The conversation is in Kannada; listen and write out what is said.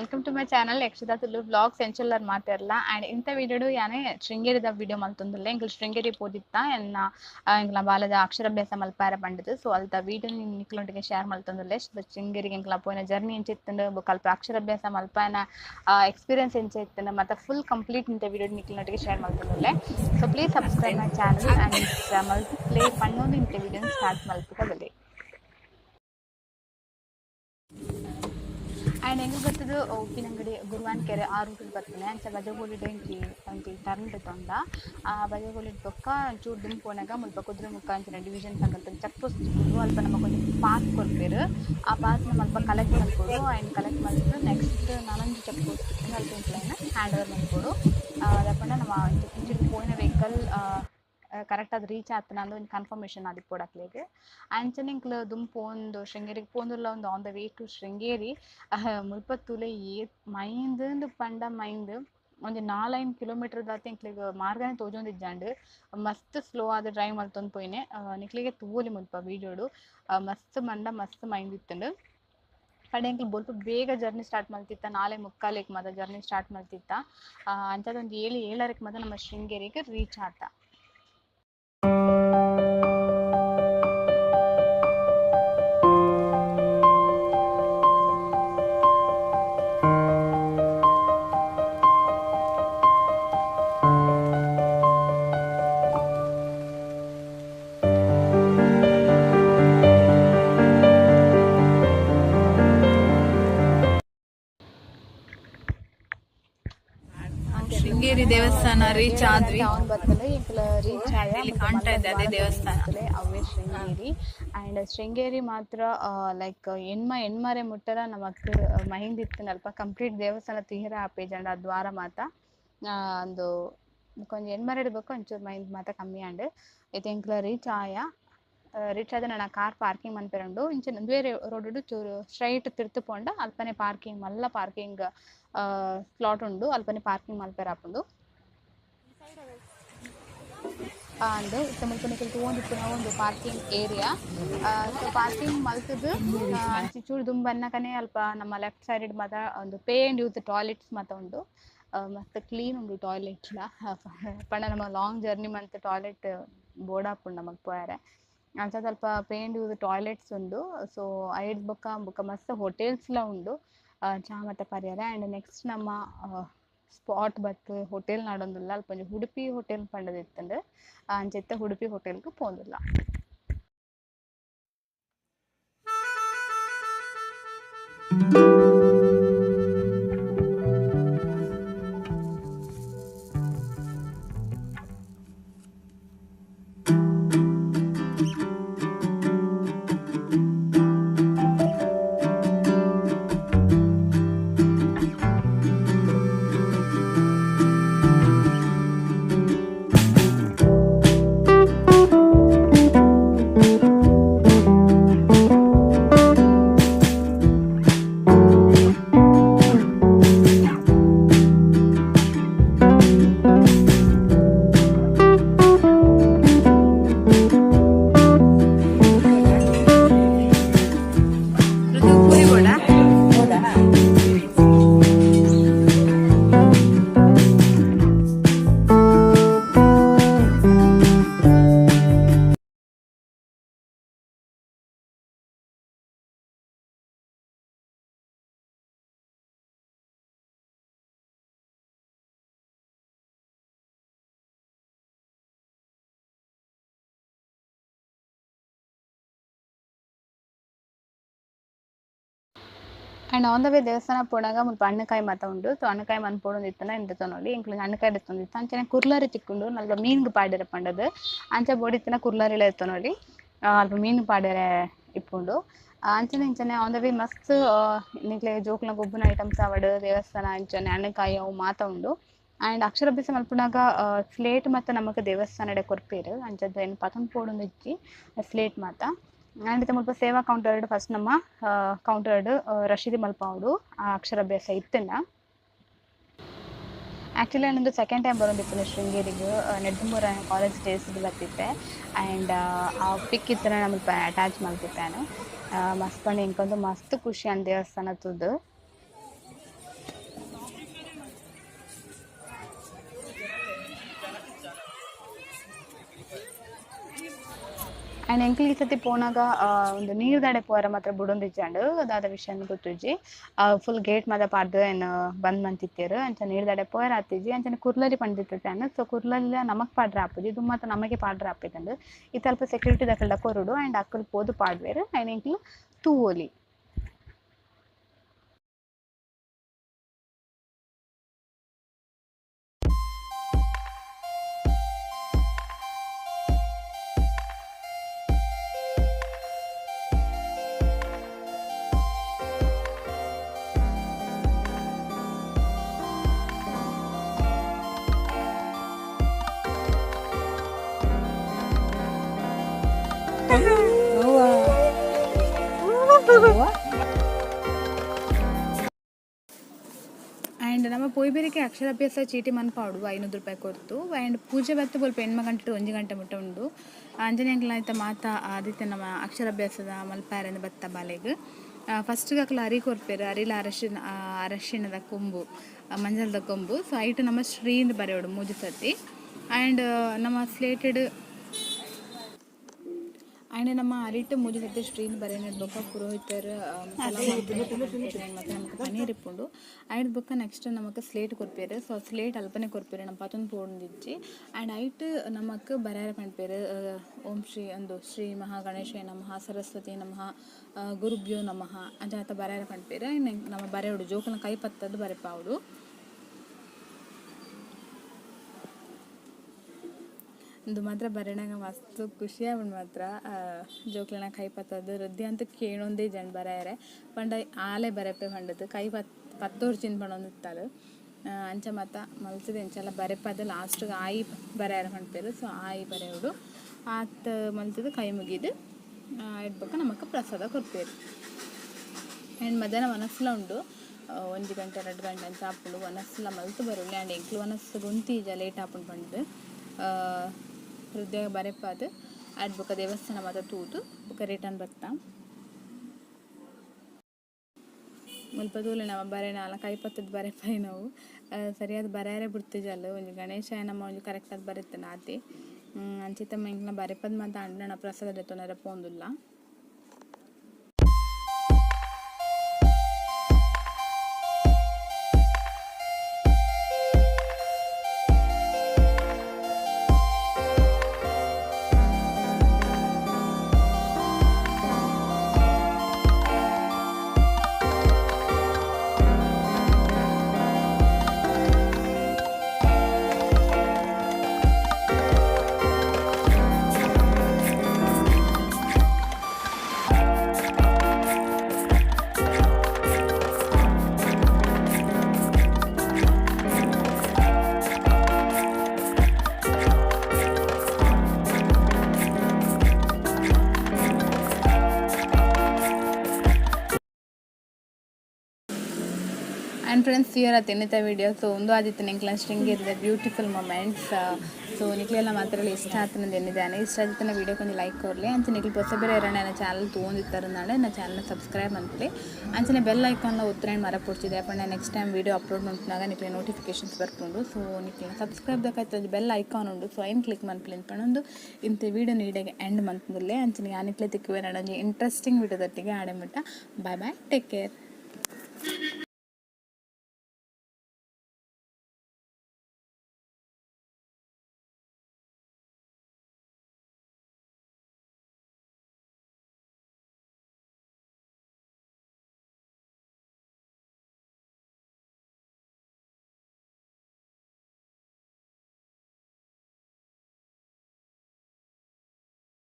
Welcome to my channel Yakshita Tulu blogs ಎಂಚುಲ್ಲರ್ ಮಾತಾಡಲ್ಲ ಆ್ಯಂಡ್ ಇಂಥ ವಿಡಿಯೋಡು ಯಾನೇ ಶೃಂಗೇರಿದ ವಿಡಿಯೋ ಮಲ್ತೊಂದಿಲ್ಲ. ಇಂಗ್ಲ ಶೃಂಗೇರಿ ಪೋದಿತ್ತ ಎನ್ನ ಎಂಗ್ಲ ಬಾಲದ ಅಕ್ಷರಾಭ್ಯಾಸ ಮಲ್ಪಾರ ಪಂಡದು ಸೊ ಅಲ್ತ ವೀಡಿಯೋ ನೀನು ನಿಕ್ಲೊಂಟಿಗೆ ಶೇರ್ ಮಲ್ತೊಂದಿಲ್ಲ. ಶೃಂಗೇರಿಗೆ ಎಂಗ್ಲ ಪೋಯಿನ ಜರ್ನಿ ಎಂಚ ಇತ್ತಂಡು ಕಲ್ಪ ಅಕ್ಷರಾಭ್ಯಾಸ ಮಲ್ಪಾಯನ ಎಕ್ಸ್ಪೀರಿಯನ್ಸ್ ಎಂಚ ಇತ್ತಂಡು ಮತ್ತು ಫುಲ್ ಕಂಪ್ಲೀಟ್ ಇಂಥ ವಿಡಿಯೋ ನಿಕ್ಲೊಂಟಿಗೆ share ಮಲ್ತೊಂದಿಲ್ಲ. So please subscribe my channel and ಮಲ್ತು play ಪಣ್ಣೊಂದು ಇಂಥ ವೀಡಿಯೋ ಸ್ಟಾರ್ಟ್ ಮಲ್ಪುക ಬಲೆ ಆ್ಯಂಡ್ ಹೆಂಗೆ ಗೊತ್ತದು ಉಪ್ಪಿನಂಗಡಿ ಗುರುವಾನ್ ಕೆರೆ ಆ ರೂಟಿಗೆ ಬರ್ತಾನೆ. ಅಂಚ ಬಜಗೋಲಿ ಡೊಂಕಿ ಅಂತಿ ಟರ್ನ್ ತಂದ ಆ ಬಜಗೋಲಿ ಬೊಕ್ಕ ಚೂರು ದುಂಪೋನಾಗ ಮುಲ್ಪ ಕುದುರೆ ಮುಖ ಅಂಚಿನ ಡಿವಿಷನ್ ಸಂಗತ ಚೆಕ್ ಪೋಸ್ಟ್ ಅಲ್ಪ ನಮ್ಮ ಒಂದು ಪಾಸ್ ಕೊಡ್ಪೇರು ಆ ಪಾಸ್ನ ಮಲ್ಪ ಕಲೆಕ್ಟ್ ಮಾಡ್ಕೊಡು. ಆ್ಯಂಡ್ ಕಲೆಕ್ಟ್ ಮಾಡಿಬಿಟ್ಟು ನೆಕ್ಸ್ಟ್ ನಾನೊಂದು ಚೆಕ್ ಪೋಸ್ಟ್ ಅಲ್ಪ ಹ್ಯಾಂಡ್ ಓವರ್ ಮಾಡ್ಕೊಡು. ಅದಪ್ಪ ನಮ್ಮ ಇಂಚಿನ ಪೋಯಿನ ವೆಹಿಕಲ್ ಕರೆಕ್ಟ್ ಅದು ರೀಚ್ ಆತನ ಒಂದು ಕನ್ಫರ್ಮೇಷನ್ ಅದಕ್ಕೆ ಕೊಡಕ್ಲಿಗೆ ಅಂಚನೆ ಇಂಕ್ಲ ದುಂಪು ಒಂದು ಶೃಂಗೇರಿಗೆ ಪೋಂದುಲ್ಲ ಒಂದು on the way to Sringeri ಮುಲ್ಪ ತುಲೆ ಏ ಮೈಂದು ಪಂಡ ಮೈಂದ್ ಒಂದು ನಾಲೈನ್ ಕಿಲೋಮೀಟರ್ ದಾತಿ ಇಂಕ್ಲಿಗೆ ಮಾರ್ಗನೆ ತೋಜೊಂದಿಜ್ಜಾಂಡ್, ಮಸ್ತ್ ಸ್ಲೋ ಆದ ಡ್ರೈವ್ ಮಲ್ತೊಂದು ಪೋಯಿನೆ. ನಿಕ್ಲಿಗೆ ತೂಲಿ ಮುಲ್ಪ ವೀಡಿಯೋಡು ಮಸ್ತ್ ಮಂಡ, ಮಸ್ತ್ ಮೈಂದ್ ಇತ್ತಂಡ್. ಕಡೆ ಇಂಕ್ಲು ಬೊಲ್ಪ ಬೇಗ ಜರ್ನಿ ಸ್ಟಾರ್ಟ್ ಮಾಡ್ತಿತ್ತ, ನಾಳೆ ಮುಕ್ಕಾಲಿಗೆ ಮಾತ ಜರ್ನಿ ಸ್ಟಾರ್ಟ್ ಮಾಡ್ತಿತ್ತ. ಅಂಥದ್ದೊಂದು ಏಳು ಏಳರಕ್ಕೆ ಮಾತ ನಮ್ಮ ಶೃಂಗೇರಿಗೆ ರೀಚ್ ಆತ. Thank you. ಶೃಂಗೇರಿ ದೇವಸ್ಥಾನ ರೀಚ್ ಆದ್ವಿ. ಇಲ್ಲಿ ಕಾಣ್ತಾ ಇದೆ ಅದೇ ದೇವಸ್ಥಾನ. ಅವೇ ಶೃಂಗೇರಿ. ಅಂಡ್ ಶೃಂಗೇರಿ ಮಾತ್ರ ಲೈಕ್ ಎಣ್ಮ ಎಣ್ಮರೆ ಮುಟ್ಟರ ನಮಕ್ ಮಹಿಂದ್ ಇತ್ತನಲ್ಪ ಕಂಪ್ಲೀಟ್ ದೇವಸ್ಥಾನ ತೀರ ಆಪೇಜ್ ಅಂಡ್ ಆ ದ್ವಾರ ಮಾತ. ಒಂದು ಕೊಂಚ ಎಣ್ಮರೆ ಇಡ್ಬೇಕು ಒಂಚೂರು ಮೈಂದ್ ಮಾತ ಕಮ್ಮಿ. ಅಂಡ್ ಐತೆ ರೀಚ್ ಆಯ. ರೀಚ್ ಆದ ನನ್ನ ಕಾರ್ ಪಾರ್ಕಿಂಗ್ ಮನ್ಪೆರಂಡು. ಇಂಚಿನ ಬೇರೆ ರೋಡ್ ಚೂರು ಸ್ಟ್ರೈಟ್ ತಿರ್ತು ಪೋಂಡ, ಅಲ್ಪನೆ ಪಾರ್ಕಿಂಗ್, ಮಲ್ಲ ಪಾರ್ಕಿಂಗ್ ಸ್ಲಾಟ್ ಉಂಡು. ಅಲ್ಪನೆ ಪಾರ್ಕಿಂಗ್ ಮಲ್ಪೆರ ಆಪುಂಡು ಅಂಡ್ ಇತ್ತ ಮುಲ್ಪನೆ ಕೆಲವು ತಗೊಂಡಿತ್ತಿನ ಒಂದು ಪಾರ್ಕಿಂಗ್ ಏರಿಯಾ. ಸೊ ಪಾರ್ಕಿಂಗ್ ಮಲ್ತದ್ದು ಅಂಚಿ ಚೂರು ದುಂಬನ್ನಕನೆ ಅಲ್ಪ ನಮ್ಮ ಲೆಫ್ಟ್ ಸೈಡ್ ಮಾತ ಒಂದು ಪೇ ಅಂಡ್ ಯೂಸ್ ಟಾಯ್ಲೆಟ್ಸ್ ಮಾತ ಉಂಡು. ಮತ್ತೆ ಕ್ಲೀನ್ ಉಂಡು ಟಾಯ್ಲೆಟ್ಲ ಪಂಡ ನಮ್ಮ ಲಾಂಗ್ ಜರ್ನಿ ಮಂತ್ ಟಾಯ್ಲೆಟ್ ಬೋರ್ಡ್ ಹಾಪುಂಡು ನಮಗೆ ಪೋಯಾರೆ. ಅಂಚ ಸ್ವಲ್ಪ ಪೇಂಡ್ ಟಾಯ್ಲೆಟ್ಸ್ ಉಂಡು. ಸೊ ಐಡ್ ಬೊಕ್ಕ ಬೊಕ್ಕ ಮಸ್ತ್ ಹೋಟೆಲ್ಸ್ಲ ಉಂಡು. ಚಾ ಮತ್ತೆ ಪರಿಯಾರ ಆ್ಯಂಡ್ ನೆಕ್ಸ್ಟ್ ನಮ್ಮ ಸ್ಪಾಟ್ ಬತ್ ಹೋಟೆಲ್ ನಡೊಂದುಲ್ಲ. ಅಲ್ಪ ಒಂಜಿ ಉಡುಪಿ ಹೋಟೆಲ್ ಪಂಡದಿತ್ತಂಡು ಅಂಚೆತ್ತ ಉಡುಪಿ ಹೋಟೆಲ್ಗೆ ಪೋಂದುಲ್ಲ. ಋತು ಆ್ಯಂಡ್ ಆನ್ ದ ವೇ ದೇವಸ್ಥಾನ ಪೋನಾಗ ಮುಲ್ಪ ಹಣ್ಣುಕಾಯಿ ಮಾತ ಉಂಡು ಸೊ ಹಣ್ಣುಕಾಯಿ ಮನ್ ಪೋಡೊಂದು ಇತ್ತನ ಎಂತ ನೋಡಿ ಇಂಕ್ಲ ಹಣ್ಣುಕಾಯಿ ಎತ್ತೊಂದಿತ್ತು ಅಂಚನೆ ಕುರ್ಲಾರಿ ತಿಕ್ಕೊಂಡು ನಲ್ಪ ಮೀನ್ಗ್ ಪಾಡ್ಯರೆ ಪಂಡದು ಅಂಚೆ ಬೋಡಿತ್ತಿನ ಕುರ್ಲಾರಿಲ ಎತ್ತ ನೋಡಿ ಆ, ಅಲ್ಪ ಮೀನು ಪಾಡ್ಯರೆ ಇಪ್ಪುಂಡು ಆ, ಅಂಚನೆ ಇಂಚನೆ ಆನ್ ದ ವೇ ಮಸ್ತ್ ನಿಕ್ಲೆ ಜೋಕ್ಲ ಗೊಬ್ಬುನ ಐಟಮ್ಸ್ ಆವಡ್ ದೇವಸ್ಥಾನ ಅಂಚನೆ ಹಣ್ಣುಕಾಯಿ ಅವು ಮಾತ ಉಂಡು ಆ್ಯಂಡ್ ಅಕ್ಷರಾಭ್ಯಾಸ ಮಲ್ಪುನಾಗ ಸ್ಲೇಟ್ ಮತ್ತು ನಮಗೆ ದೇವಸ್ಥಾನಡೆ ಕೊರ್ಪೇರು ಅಂಚದ್ದು ಏನು ಪತನ್ ಪೋಡೊಂದು ಇಜ್ಜಿ ಸ್ಲೇಟ್ ಮಾತ ಇತ್ತ ಮುಲ್ಪ ಸೇವಾ ಕೌಂಟರ್ಡ್ ಫಸ್ಟ್ ನಮ್ಮ ಕೌಂಟರ್ಡ್ ರಶೀದಿ ಮಲ್ಪ ಅವರು, ಆ, ಅಕ್ಷರಾಭ್ಯಾಸ ಇತ್ತನ್ನ ಆ್ಯಕ್ಚುಲಿ ನಾನೊಂದು ಸೆಕೆಂಡ್ ಟೈಮ್ ಬರೋದಿತ್ತು ಶೃಂಗೇರಿಗೆ. ನೆಡ್ಮೂರ ಕಾಲೇಜ್ ಡೇಸ್ ಬರ್ತಿದ್ದೆ. ಆ್ಯಂಡ್ ಆ ಪಿಕ್ ಇತ್ತು ನಮಗೆ ಅಟ್ಯಾಚ್ ಮಾಡ್ತಿದ್ದೆ ನಾನು. ಮಸ್ತ್ ಪಂಡು ಇಂಕೊಂದು ಮಸ್ತ್ ಖುಷಿ ಆನ್ ದೇವಸ್ಥಾನ ತುದ್ದು ಆ್ಯಂಡ್ ಎಂಕ್ಲು ಈ ಸತಿ ಪೋನಾಗ ಒಂದು ನೀರು ದಾಡೆ ಪೋರ ಮಾತ್ರ ಬುಡೊಂದು ಇಜ್ಜಾಂಡು ಅದಾದ ವಿಷಯ ಗೊತ್ತಿಜ್ಜಿ. ಫುಲ್ ಗೇಟ್ ಮಾತ ಪಾಡ್ದು ಏನು ಬಂದ್ ಮಂತಿತ್ತೇರು. ಅಂಚ ನೀರು ದಾಡೆ ಪೋಯರ್ ಆತಿಜ್ಜಿ ಅಂಚನೆ ಕುರ್ಲರಿ ಪಂಡಿತ್ತಿತ್ತಾನು ಸೊ ಕುರ್ಲಲ್ಲ ನಮಕ್ ಪಾಡ್ರ ಆಪುಜಿ ಇದು ಮಾತ್ರ ನಮಗೆ ಪಾಡ್ರ ಆಪಿತ್ತಂಡು ಈ ಸ್ವಲ್ಪ ಸೆಕ್ಯೂರಿಟಿ ದಕ್ಕಲ್ಡ ಕೊರುಡು ಆ್ಯಂಡ್ ಅಕ್ಕಲ್ ಪೋದು ಪಾಡ್ವೇರು. ಆ್ಯಂಡ್ ಎಂಕ್ಲು ತೂವೋಲಿ ಪೊಯ್ಬೇರಿಕೆ ಅಕ್ಷರಾಭ್ಯಾಸ ಚೀಟಿ ಮನ್ಪಾಡು ಐನೂರು ರೂಪಾಯಿ ಕೊರ್ತು ಆ್ಯಂಡ್ ಪೂಜೆ ಬತ್ತು ಬಲ್ಪ ಹೆಣ್ಮ ಗಂಟೆ ಒಂಜಿ ಗಂಟೆ ಮುಟ್ಟ ಉಂಡು. ಆಂಜನೇಯಂಗ್ಲ ಆಯ್ತ ಮಾತ ಆದಿತ್ಯ ನಮ್ಮ ಅಕ್ಷರಾಭ್ಯಾಸದ ಮಲ್ಪಾರಿಂದ ಬತ್ತ ಬಾಲೆಗ್. ಫಸ್ಟ್ಗೆ ಅಕ್ಲ ಅರಿ ಕೊರ್ಪೇರು, ಅರಿಲ ಅರಶಿನ ಅರಶಿಣದ ಕೊಂಬು ಮಂಜಲ್ದ ಕೊಂಬು. ಸೊ ಐಟ್ ನಮ್ಮ ಶ್ರೀಯಿಂದ ಬರೆಯೋಡು ಮೂಜು ಸತಿ. ಆ್ಯಂಡ್ ನಮ್ಮ ಸ್ಲೇಟೆಡ್ ಆ್ಯಂಡ್ ನಮ್ಮ ಅರಿಟ್ಟು ಮೂಜಿ ಸತಿ ಶ್ರೀನ್ ಬರೇನ ಬೊಕ್ಕ ಪುರೋಹಿತರ ಮತ್ತೆ ನಮಗೆ ಪನೀರ್ ಇಪ್ಪುಂಡು ಆಯ್ಡ್ ಬೊಕ್ಕ ನೆಕ್ಸ್ಟ್ ನಮಗೆ ಸ್ಲೇಟ್ ಕೊರ್ಪೇರು ಸೊ ಸ್ಲೇಟ್ ಅಲ್ಪನೆ ಕೊರ್ಪೇರು ನಮ್ಮ ಪತೊಂದು ಪೋಂದಿಜ್ಜಿ ಆ್ಯಂಡ್ ಐಟ್ ನಮಕ್ ಬರಾರ ಪಂಡ್ಪೇರು ಓಂ ಶ್ರೀ ಒಂದು ಶ್ರೀ ಮಹಾ ಗಣೇಶ ನಮಃ ಸರಸ್ವತಿ ನಮಃ ಗುರುಭ್ಯೋ ನಮಃ ಅಂತ ಬರಾರ ಆ್ಯಂಡ್ ನಮ್ಮ ಬರೆಯೋಡು ಜೋಕನ ಕೈ ಪತ್ತದ್ದು ಬರೆಪಾವುಡು ಇದು ಮಾತ್ರ ಬರೋಣ ಮಸ್ತ್ ಖುಷಿ ಅವನು ಮಾತ್ರ. ಜೋಕ್ಲನ ಕೈ ಪತ್ತದು ರದ್ದಿ ಅಂತ ಕೇಳೊಂದೇ ಜನ ಬರೆಯರೆ. ಪಂಡ ಆಲೆ ಬರೆಪೆ ಪಂಡದು. ಕೈ ಪತ್ ಪತ್ತೋರು ಚಿನ್ ಪಣೊಂದಿತ್ತಲು ಅಂಚ ಮತ್ತ ಮಲ್ಸದ ಎಂಚೆಲ್ಲ ಬರೆಪದ ಲಾಸ್ಟ್ಗೆ ಆಯಿ ಬರೆಯಾರ ಪಂಡ್ಪೇರು. ಸೊ, ಆಯಿ ಬರೆಯೋಡು. ಆತ ಮಲ್ತದ ಕೈ ಮುಗಿದು ಇಡ್ಬೇಕು ನಮಕ್ ಪ್ರಸಾದ ಕೊಡ್ತೇವೆ ಆ್ಯಂಡ್ ಮಧ್ಯಾಹ್ನ ವನಸ್ಲ ಉಂಡು. ಒಂದು ಗಂಟೆ, ಎರಡು ಗಂಟೆ ಅಂತ ಆಪುಂಡು. ವನಸ್ಲ ಮಲ್ತು ಬರೋಲ್ಲ ಆ್ಯಂಡ್ ಎಂಕ್ಲು ವನಸ್ ಗುಂತಿ ಈಜ ಲೇಟ್ ಆಪುಂಡು ಪಂಡ್ದು. ಹೃದಯ ಬರೆಪಾದ. ಆಡ್ ಬೊಕ ದೇವಸ್ಥಾನ ಮಾತ ತೂದು ಬೊಕ ರಿಟರ್ನ್ ಬರ್ತ. ಮುಲ್ಪ ತೂಲೆ ನಮ್ಮ ಬರೆ ನಾಲ ಕೈ ಪತ್ತದ ಬರೆಪಾಯಿ ನಾವು. ಸರಿಯಾದ ಬರೆಯರೆ ಬಿಡ್ತಿಜಲ್ಲ ಒಂಜಿ ಗಣೇಶ ನಮ್ಮ ಒಂಜಿ ಕರೆಕ್ಟ್ ಆದ್ ಬರುತ್ತೆ ನಾತಿ ಅಂಚಿತ ಎಂಕ್ಲ ಬರೆಪದ ಮಾತ ಅಂಡಣ ಪ್ರಸಾದ ತೊಂದರೆ ಪೋಂದುಲ್ಲ. ಆ್ಯಂಡ್ ಫ್ರೆಂಡ್ಸ್ ಇಯರ್ ತಿನ್ನಿತ ವೀಡಿಯೋ ಸೊ ಒಂದು ಆದಿತ್ತು ಕ್ಲಸ್ಟಿಂಗ್ ಶೃಂಗೇರಿದ ಬ್ಯೂಟಿಫುಲ್ ಮೊಮೆಂಟ್ಸ್ ಸೊ ನಿಕ್ಲೆಲ್ಲ ಮಾತ್ರ ಇಷ್ಟ ಆತನ ಏನಿದ್ದಾನೆ ಇಷ್ಟ ಆದಿತ್ತನ ವೀಡಿಯೋ ಕೊಂಚ ಲೈಕ್ ಕೊರಲಿ ಅಂಚೆ ನಿಕ್ಲು ಹೊಸ ಬೇರೆ ಎರಡನೇ ನನ್ನ ಚಾನಲ್ ತೊಗೊಂಡಿತ್ತಾರಂದಾಳೆ ನನ್ನ ಚಾನಲ್ನ ಸಬ್ಸ್ಕ್ರೈಬ್ ಅಂತಲಿ ಅಂಚನೆ ಬೆಲ್ ಐಕಾನ್ನ ಉತ್ತರೇನು ಮರ ಕೊಡ್ತಿದ್ದೆ ಅಪ್ಪ ನೆಕ್ಸ್ಟ್ ಟೈಮ್ ವೀಡಿಯೋ ಅಪ್ಲೋಡ್ ಮಾಡ್ತಾಗ ನಿಕ್ಲೆ ನೋಟಿಫಿಕೇಶನ್ಸ್ ಬರ್ಕೊಂಡು ಸೊ ನಿಕ್ಲೆ ಸಬ್ಸ್ಕ್ರೈಬ್ ದಾಕಾಯ್ತು ಬೆಲ್ ಐಕಾನ್ ಉಂಡು ಸೊ ಏನು ಕ್ಲಿಕ್ ಮಾಡ್ಲಿ ಅಂತಕೊಂಡು ಇಂಥ ವೀಡಿಯೋ ನೀಡಿಗೆ ಎಂಡ್ ಮಂತ್ನಲ್ಲೇ ಅಂಚನೆ ಯಾನಿಕ್ಲೆ ತಿಕ್ಕುವೆ ನಾನು ಇಂಟ್ರೆಸ್ಟಿಂಗ್ ವೀಡಿಯೋದೊಟ್ಟಿಗೆ ಆಡೆ ಮುಟ್ಟ ಬಾಯ್ ಬಾಯ್ ಟೇಕ್ ಕೇರ್